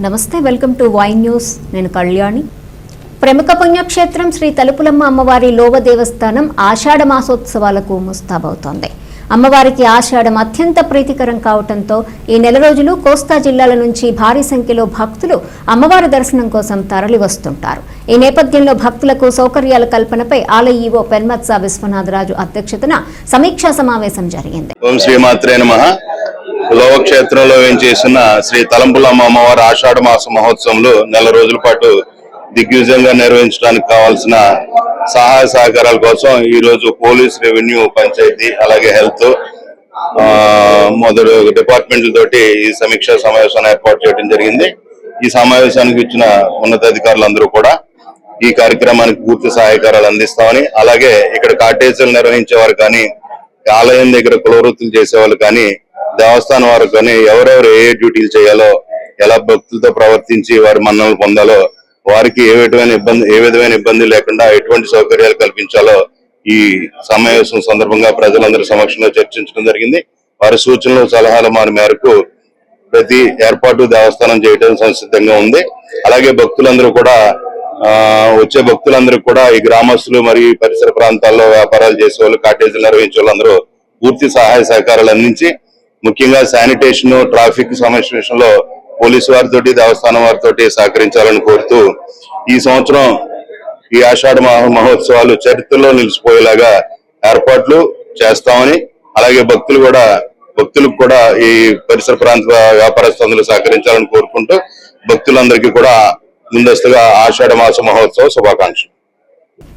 నమస్తే welcome to Y news. నేను కళ్యాణి. ప్రముఖ పుణ్యక్షేత్రం శ్రీ తలుపులమ్మ అమ్మవారి లోవ దేవస్థానం ఆషాఢ మాసోత్సవాలకు ముస్తాబవుతోంది. అమ్మవారికి ఆషాఢం అత్యంత ప్రీతికరం కావటంతో ఈ నెల రోజులు కోస్తా జిల్లాల నుంచి భారీ సంఖ్యలో భక్తులు అమ్మవారి దర్శనం కోసం తరలి వస్తుంటారు ఈ నేపథ్యంలో భక్తులకు సౌకర్యాల కల్పనపై ఆలయ ఈవో పెన్మత్స విశ్వనాథరాజు అధ్యక్షతన సమీక్షా సమావేశం జరిగింది. ఓం శ్రీమాత్రే లోకక్షేత్రంలో శ్రీ తలంపులమ్మ అమ్మవారి ఆషాఢ మాస మహోత్సవంలో నెల రోజుల పాటు దిగ్విజయంగా నిర్వహించడానికి కావాల్సిన సహాయ సహకారాల కోసం ఈ రోజు పోలీస్ రెవెన్యూ పంచాయతీ అలాగే హెల్త్ ఆ, డిపార్ట్మెంట్ల తోటి ఈ సమీక్షా సమావేశాన్ని ఏర్పాటు చేయడం జరిగింది. ఈ సమావేశానికి ఇచ్చిన ఉన్నతాధికారులందరూ కూడా ఈ కార్యక్రమానికి పూర్తి సహాయకారాలు అందిస్తామని అలాగే ఇక్కడ కాటేజీలు నిర్వహించేవారు కానీ ఆలయం దగ్గర కులవృత్తులు చేసేవాళ్ళు కానీ దేవస్థానం వారు కానీ ఎవరెవరు ఏ డ్యూటీలు చేయాలో ఎలా భక్తులతో ప్రవర్తించి వారి మన్నలు పొందాలో వారికి ఏ విధమైన ఇబ్బంది ఏ విధమైన ఇబ్బంది లేకుండా ఎటువంటి సౌకర్యాలు కల్పించాలో ఈ సమావేశం సందర్భంగా ప్రజలందరి సమక్షంలో చర్చించడం జరిగింది. వారి సూచనలు సలహాలు మన మేరకు ప్రతి ఏర్పాటు దేవస్థానం చేయడం సంసిద్ధంగా ఉంది. అలాగే భక్తులందరూ కూడా ఆ వచ్చే భక్తులందరూ కూడా ఈ గ్రామస్తులు మరియు పరిసర ప్రాంతాల్లో వ్యాపారాలు చేసే వాళ్ళు కాటేజీలు నిర్వహించే వాళ్ళందరూ పూర్తి సహాయ సహకారాలు అందించి ముఖ్యంగా శానిటేషన్ ట్రాఫిక్ సమస్య విషయంలో పోలీసు వారితోటి దేవస్థానం వారితోటి సహకరించాలని కోరుతూ ఈ సంవత్సరం ఈ ఆషాఢ మహోత్సవాలు చరిత్రలో నిలిచిపోయేలాగా ఏర్పాట్లు చేస్తామని అలాగే భక్తులు కూడా భక్తులకు కూడా ఈ పరిసర ప్రాంత వ్యాపారస్తులందరూ సహకరించాలని కోరుకుంటూ భక్తులందరికీ కూడా ముందస్తుగా ఆషాఢ మాస మహోత్సవ శుభాకాంక్షలు.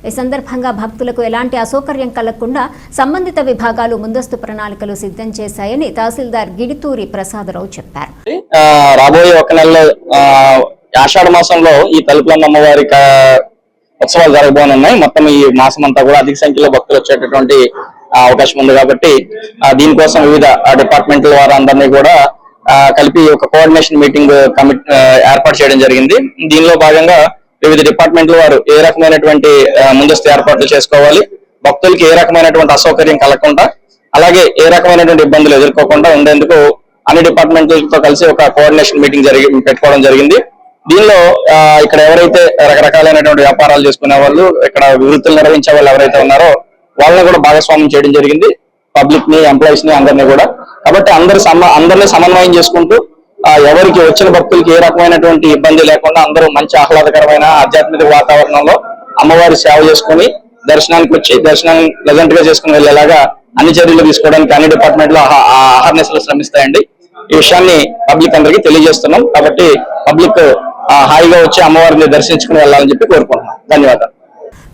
ఈ సందర్భంగా భక్తులకు ఎలాంటి అసౌకర్యం కలగకుండా సంబంధిత విభాగాలు ముందస్తు ప్రణాళికలు సిద్ధం చేశాయని తహసీల్దార్ గిడితూరి ప్రసాదరావు చెప్పారు. రాబోయే ఒక నెలలో ఆషాఢ మాసంలో ఈ తలుపులమ్మ అమ్మవారి ఉత్సవాలు జరగబోనున్నాయి. మొత్తం ఈ మాసం అంతా కూడా అధిక సంఖ్యలో భక్తులు వచ్చేటటువంటి అవకాశం ఉంది కాబట్టి దీనికోసం వివిధ డిపార్ట్మెంట్ల వారు అందరినీ కూడా కలిపి ఒక కోఆర్డినేషన్ మీటింగ్ కమిట్ ఏర్పాటు చేయడం జరిగింది. దీనిలో భాగంగా వివిధ డిపార్ట్మెంట్ల వారు ఏ రకమైనటువంటి ముందస్తు ఏర్పాట్లు చేసుకోవాలి భక్తులకి ఏ రకమైనటువంటి అసౌకర్యం కలగకుండా అలాగే ఏ రకమైనటువంటి ఇబ్బందులు ఎదుర్కోకుండా ఉండేందుకు అన్ని డిపార్ట్మెంట్లతో కలిసి ఒక కోఆర్డినేషన్ మీటింగ్ జరిగి పెట్టుకోవడం జరిగింది. దీనిలో ఇక్కడ ఎవరైతే రకరకాలైనటువంటి వ్యాపారాలు చేసుకునే వాళ్ళు ఇక్కడ వృత్తులు నిర్వహించే వాళ్ళు ఎవరైతే ఉన్నారో వాళ్ళని కూడా భాగస్వామ్యం చేయడం జరిగింది పబ్లిక్ని ఎంప్లాయీస్ని అందరినీ కూడా. కాబట్టి అందరు సమ అందరినీ సమన్వయం చేసుకుంటూ ఎవరికి వచ్చిన భక్తులకి ఏ రకమైనటువంటి ఇబ్బంది లేకుండా అందరూ మంచి ఆహ్లాదకరమైన ఆధ్యాత్మిక వాతావరణంలో అమ్మవారి సేవ చేసుకుని దర్శనానికి వచ్చి దర్శనం ప్రజెంట్గా చేసుకుని వెళ్ళేలాగా అన్ని చర్యలు తీసుకోవడానికి అన్ని డిపార్ట్మెంట్లో అహర్నిశలు శ్రమిస్తాయండి. ఈ విషయాన్ని పబ్లిక్ అందరికీ తెలియజేస్తున్నాం. కాబట్టి పబ్లిక్ హాయిగా వచ్చి అమ్మవారిని దర్శించుకుని వెళ్ళాలని చెప్పి కోరుకుంటున్నాం. ధన్యవాదాలు.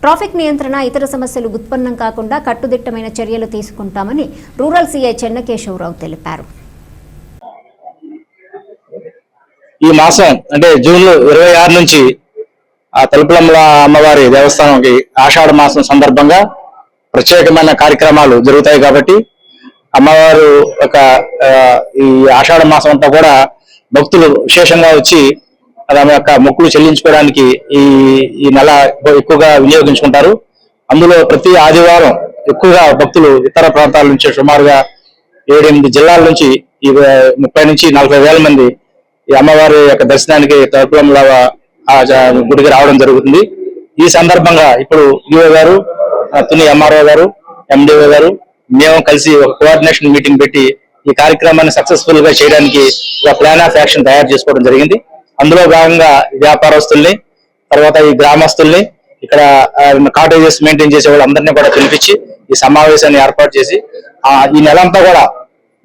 ట్రాఫిక్ నియంత్రణ ఇతర సమస్యలు ఉత్పన్నం కాకుండా కట్టుదిట్టమైన చర్యలు తీసుకుంటామని రూరల్ సీఐ చెన్నకేశవరావు తెలిపారు. ఈ మాసం అంటే జూన్ ఇరవై ఆరు నుంచి ఆ తలుపులమ్మల అమ్మవారి దేవస్థానంకి ఆషాఢ మాసం సందర్భంగా ప్రత్యేకమైన కార్యక్రమాలు జరుగుతాయి కాబట్టి అమ్మవారు ఒక ఈ ఆషాఢ మాసం అంతా కూడా భక్తులు విశేషంగా వచ్చి తమ యొక్క మొక్కులు చెల్లించుకోవడానికి ఈ ఈ నెల ఎక్కువగా వినియోగించుకుంటారు. అందులో ప్రతి ఆదివారం ఎక్కువగా భక్తులు ఇతర ప్రాంతాల నుంచి సుమారుగా ఏడెనిమిది జిల్లాల నుంచి ఈ ముప్పై నుంచి నలభై వేల మంది ఈ అమ్మవారి యొక్క దర్శనానికి తలుపులంలో గుడికి రావడం జరుగుతుంది. ఈ సందర్భంగా ఇప్పుడు ఈఓ గారు తుని ఎంఆర్ఓ గారు ఎండిఓ గారు మేము కలిసి ఒక కోఆర్డినేషన్ మీటింగ్ పెట్టి ఈ కార్యక్రమాన్ని సక్సెస్ఫుల్గా చేయడానికి ఒక ప్లాన్ ఆఫ్ యాక్షన్ తయారు చేసుకోవడం జరిగింది. అందులో భాగంగా వ్యాపారస్తుల్ని తర్వాత ఈ గ్రామస్తుల్ని ఇక్కడ కాటేజెస్ మెయింటైన్ చేసే వాళ్ళందరినీ కూడా పిలిపించి ఈ సమావేశాన్ని ఏర్పాటు చేసి ఈ నెలంతా కూడా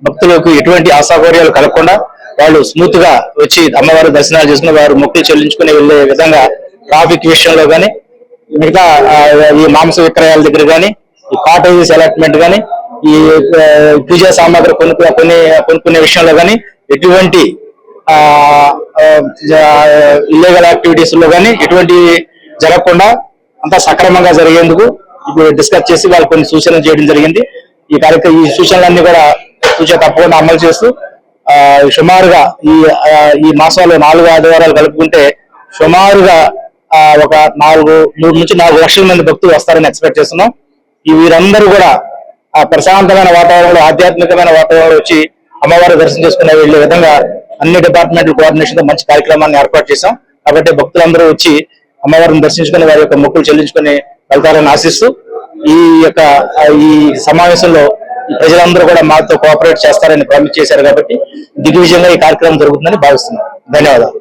భక్తులకు ఎటువంటి అసౌకర్యాలు కలగకుండా వాళ్ళు స్మూత్గా వచ్చి అమ్మవారి దర్శనాలు చేసుకుని వారు మొక్కులు చెల్లించుకుని వెళ్ళే విధంగా ట్రాఫిక్ విషయంలో కానీ మిగతా ఈ మాంస విక్రయాల దగ్గర కానీ ఈ కాటేజెస్ అలాట్మెంట్ కానీ ఈ పూజా సామాగ్రి కొనుక్కునే కొనే కొనుక్కునే విషయంలో కానీ ఎటువంటి ఇల్లీగల్ యాక్టివిటీస్లో కానీ ఎటువంటి జరగకుండా అంతా సక్రమంగా జరిగేందుకు ఇప్పుడు డిస్కస్ చేసి వాళ్ళు కొన్ని సూచనలు చేయడం జరిగింది. ఈ కార్యక్రమం ఈ సూచనలన్నీ కూడా సూచన తప్పకుండా అమలు చేస్తూ సుమారుగా ఈ ఈ మాసంలో నాలుగు ఆదివారాలు కలుపుకుంటే సుమారుగా ఆ, ఒక నాలుగు మూడు నుంచి నాలుగు లక్షల మంది భక్తులు వస్తారని ఎక్స్పెక్ట్ చేస్తున్నాం. ఈ వీరందరూ కూడా ఆ ప్రశాంతమైన వాతావరణంలో ఆధ్యాత్మికమైన వాతావరణంలో వచ్చి అమ్మవారి దర్శనం చేసుకునే వెళ్ళే విధంగా అన్ని డిపార్ట్మెంట్ల కోఆర్డినేషన్తో మంచి కార్యక్రమాన్ని ఏర్పాటు చేశాం. కాబట్టి భక్తులందరూ వచ్చి అమ్మవారిని దర్శించుకుని వారి యొక్క మొక్కులు చెల్లించుకుని వెళ్తారని ఆశిస్తూ ఈ యొక్క ఈ సమావేశంలో ప్రజలందరూ కూడా మాతో కోఆపరేట్ చేస్తారని ప్రామిస్ చేశారు కాబట్టి దిగ్విజయంగా ఈ కార్యక్రమం జరుగుతుందని భావిస్తున్నాను ధన్యవాదాలు.